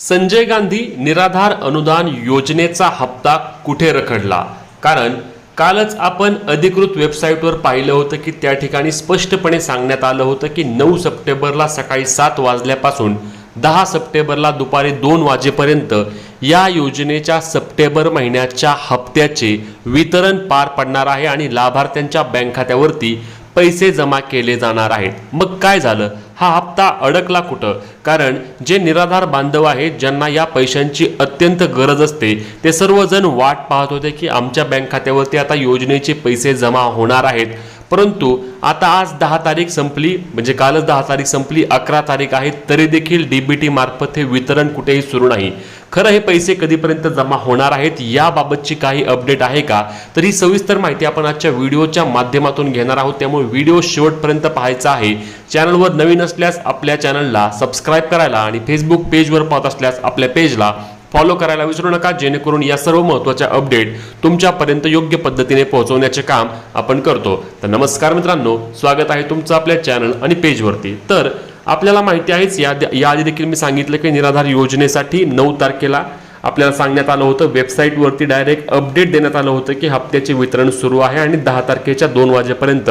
संजय गांधी निराधार अनुदान योजनेचा हप्ता कुठे रखडला? कारण कालच आपण अधिकृत वेबसाईटवर पाहिलं होतं की त्या ठिकाणी स्पष्टपणे सांगण्यात आलं होतं की नऊ सप्टेंबरला सकाळी सात वाजल्यापासून दहा सप्टेंबरला दुपारी दोन वाजेपर्यंत या योजनेच्या सप्टेंबर महिन्याच्या हप्त्याचे वितरण पार पडणार आहे आणि लाभार्थ्यांच्या बँक खात्यावरती पैसे जमा केले जाणार आहेत. मग काय झालं? हा हप्ता अडकला कुठं? कारण जे निराधार बांधव आहेत ज्यांना या पैशांची अत्यंत गरज असते ते सर्वजण वाट पाहत होते की आमच्या बँक खात्यावरती आता योजनेचे पैसे जमा होणार आहेत. परंतु आता आज दहा तारीख संपली म्हणजे कालच दहा तारीख संपली अकरा तारीख आहे तरी देखील डीबीटी मार्फत हे वितरण कुठेही सुरू नाही. खरं हे पैसे कधीपर्यंत जमा होणार आहेत याबाबतची काही अपडेट आहे का? तर ही सविस्तर माहिती आपण आजच्या व्हिडिओच्या माध्यमातून घेणार आहोत. त्यामुळे व्हिडिओ शेवटपर्यंत पाहायचा आहे. चॅनलवर नवीन असल्यास आपल्या चॅनलला सबस्क्राईब करायला आणि फेसबुक पेजवर पाहत असल्यास आपल्या पेजला फॉलो करायला विसरू नका. जेणेकरून या सर्व महत्त्वाच्या अपडेट तुमच्यापर्यंत योग्य पद्धतीने पोहोचवण्याचे काम आपण करतो. तर नमस्कार मित्रांनो स्वागत आहे तुमचं आपल्या चॅनल आणि पेजवरती तर आपल्याला माहिती आहेच या याआधी देखील मी सांगितलं की निराधार योजनेसाठी नऊ तारखेला आपल्याला सांगण्यात आलं होतं वेबसाईटवरती डायरेक्ट अपडेट देण्यात आलं होतं की हप्त्याचे वितरण सुरू आहे आणि दहा तारखेच्या दोन वाजेपर्यंत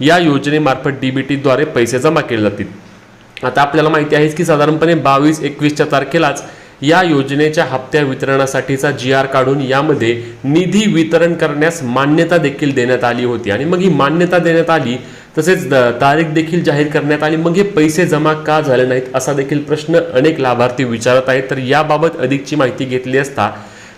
या योजनेमार्फत डीबीटीद्वारे पैसे जमा केले जातील. आता आपल्याला माहिती आहेच की साधारणपणे बावीस एकवीसच्या तारखेलाच या योजनेच्या हप्त्या वितरणासाठीचा जी आर काढून यामध्ये निधी वितरण करण्यास मान्यता देखील देण्यात आली होती. आणि मग ही मान्यता देण्यात आली तसेच द- तारीख देखील जाहीर करण्यात आली. मग हे पैसे जमा का झाले नाहीत? असा देखील प्रश्न अनेक लाभार्थी विचारत आहेत. तर याबाबत अधिकची माहिती घेतली असता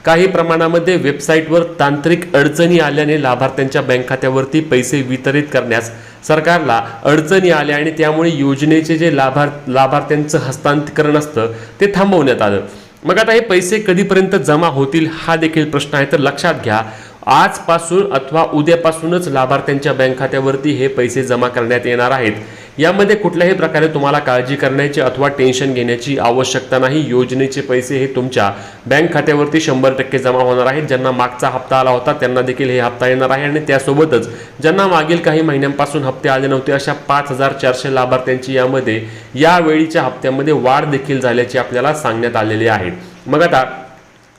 काही प्रमाणामध्ये वेबसाईटवर तांत्रिक अडचणी आल्याने लाभार्थ्यांच्या बँक खात्यावरती पैसे वितरित करण्यास सरकारला अडचणी आल्या आणि त्यामुळे योजनेचे जे लाभार लाभार्थ्यांचं हस्तांतरण असतं ते थांबवण्यात आलं. मग आता हे पैसे कधीपर्यंत जमा होतील हा देखील प्रश्न आहे. तर लक्षात घ्या आजपासून अथवा उद्यापासूनच लाभार्थ्यांच्या बँक खात्यावरती हे पैसे जमा करण्यात येणार आहेत. यामध्ये कुठल्याही प्रकारे तुम्हाला काळजी करण्याची अथवा टेन्शन घेण्याची आवश्यकता नाही. योजनेचे पैसे हे तुमच्या बँक खात्यावरती शंभर टक्के जमा होणार आहेत. ज्यांना मागचा हप्ता आला होता त्यांना देखील हे हप्ता येणार आहे आणि त्यासोबतच ज्यांना मागील काही महिन्यांपासून हप्ते आले नव्हते अशा पाच हजार चारशे लाभार्थ्यांची यामध्ये यावेळीच्या हप्त्यामध्ये वाढ देखील झाल्याची आपल्याला सांगण्यात आलेली आहे. मग आता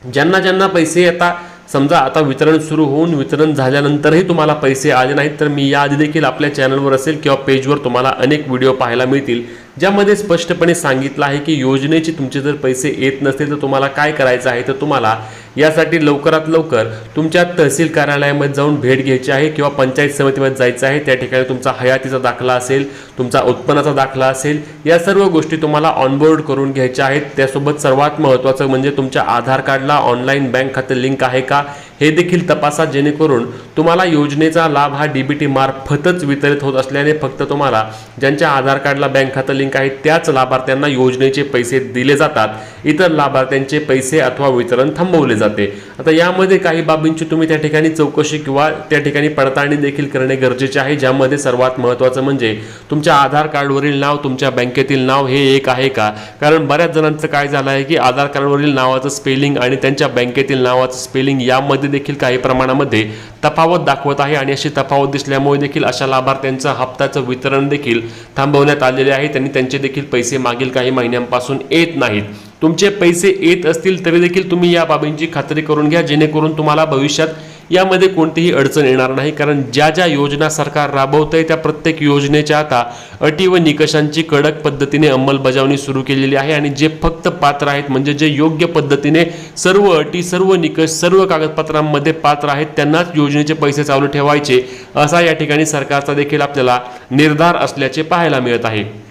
ज्यांना ज्यांना पैसे आता समजा आता वितरण सुरू होऊन वितरण झाल्यानंतरही तुम्हाला पैसे आले नाहीत तर मी याआधी देखील आपल्या चॅनलवर असेल किंवा पेजवर तुम्हाला अनेक व्हिडिओ पाहायला मिळतील ज्यामध्ये स्पष्टपणे सांगितलं आहे की योजनेचे तुमचे जर पैसे येत नसतील तर तुम्हाला काय करायचं आहे? तर तुम्हाला यासाठी लवकरात लवकर तुमच्या तहसील कार्यालयामध्ये जाऊन भेट घ्यायची आहे किंवा पंचायत समितीमध्ये जायचं आहे. त्या ठिकाणी तुमचा हयातीचा दाखला असेल तुमचा उत्पन्नाचा दाखला असेल या सर्व गोष्टी तुम्हाला ऑनबोर्ड करून घ्यायच्या आहेत. त्यासोबत सर्वात महत्त्वाचं म्हणजे तुमच्या आधार कार्डला ऑनलाईन बँक खाते लिंक आहे का? हे देखील तपासा जेणेकरून तुम्हाला योजनेचा लाभ हा डी बी टी मार्फतच वितरित होत असल्याने फक्त तुम्हाला ज्यांच्या आधार कार्डला बँक खातं लिंक आहे त्याच लाभार्थ्यांना योजनेचे पैसे दिले जातात. इतर लाभार्थ्यांचे पैसे अथवा वितरण थांबवले जाते. आता यामध्ये काही बाबींची तुम्ही त्या ठिकाणी चौकशी किंवा त्या ठिकाणी पडताळणी देखील करणे गरजेचे आहे. ज्यामध्ये सर्वात महत्त्वाचं म्हणजे तुमच्या आधार कार्डवरील नाव तुमच्या बँकेतील नाव हे एक आहे का? कारण बऱ्याच जणांचं काय झालं आहे की आधार कार्डवरील नावाचं स्पेलिंग आणि त्यांच्या बँकेतील नावाचं स्पेलिंग यामध्ये देखील काही प्रमाणामध्ये तफावत दाखवत आहे आणि अशी तफावत दिसल्यामुळे देखील अशा लाभार्थ्यांचं हप्त्याचं वितरण देखील थांबवण्यात आलेले आहे. त्यांनी त्यांचे देखील पैसे मागील काही महिन्यांपासून येत नाहीत. तुमचे पैसे येत असतील तरी देखील तुम्ही या बाबींची खात्री करून घ्या. जेणेकरून तुम्हाला भविष्यात यामध्ये कोणतीही अडचण येणार नाही कारण ज्या ज्या योजना सरकार राबवतंय त्या प्रत्येक योजनेच्या आता अटी व निकषांची कडक पद्धतीने अंमलबजावणी सुरू केलेली आहे आणि जे फक्त पात्र आहेत म्हणजे जे योग्य पद्धतीने सर्व अटी सर्व निकष सर्व कागदपत्रांमध्ये पात्र आहेत त्यांनाच योजनेचे पैसे चालू ठेवायचे असा या ठिकाणी सरकारचा देखील आपल्याला निर्धार असल्याचे पाहायला मिळत आहे.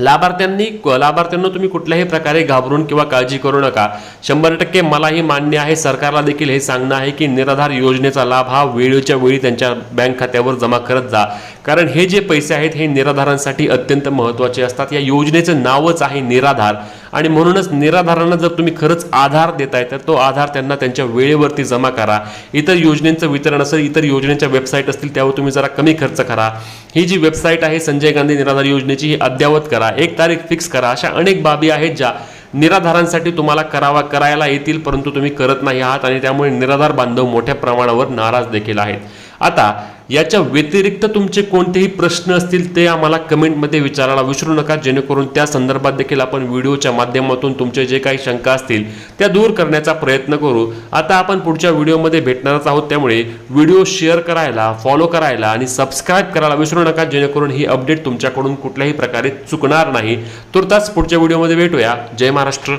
लाभार्थ्यांनी लाभार्थ्यांना तुम्ही कुठल्याही प्रकारे घाबरून किंवा काळजी करू नका. शंभर टक्के मलाही मान्य आहे सरकारला देखील हे सांगणं आहे की निराधार योजनेचा लाभ हा वेळेच्या वेळी त्यांच्या बँक खात्यावर जमा करत जा. कारण हे जे पैसे आहेत हे निराधारांसाठी अत्यंत महत्त्वाचे असतात. या योजनेचं नावच आहे निराधार. आणि म्हणूनच निराधारांना जर तुम्ही खरंच आधार देताय तर तो आधार त्यांना त्यांच्या वेळेवरती जमा करा. इतर योजनेचं वितरण असेल इतर योजनेच्या वेबसाईट असतील त्यावर तुम्ही जरा कमी खर्च करा. ही जी वेबसाईट आहे संजय गांधी निराधार योजनेची ही अद्ययावत करा. एक तारीख फिक्स करा. अशा अनेक बाबी आहेत ज्या निराधारांसाठी तुम्हाला करावा करायला येतील परंतु तुम्ही करत नाही आहात आणि त्यामुळे निराधार बांधव मोठ्या प्रमाणावर नाराज देखील आहेत. आता याच्या व्यतिरिक्त तुमचे कोणतेही प्रश्न असतील ते आम्हाला कमेंटमध्ये विचारायला विसरू नका. जेणेकरून त्या संदर्भात देखील आपण व्हिडिओच्या माध्यमातून तुमचे जे काही शंका असतील त्या दूर करण्याचा प्रयत्न करू. आता आपण पुढच्या व्हिडिओमध्ये भेटणारच आहोत. त्यामुळे व्हिडिओ शेअर करायला फॉलो करायला आणि सबस्क्राईब करायला विसरू नका. जेणेकरून ही अपडेट तुमच्याकडून कुठल्याही प्रकारे चुकणार नाही. तुर्तास पुढच्या व्हिडिओमध्ये भेटूया. जय महाराष्ट्र.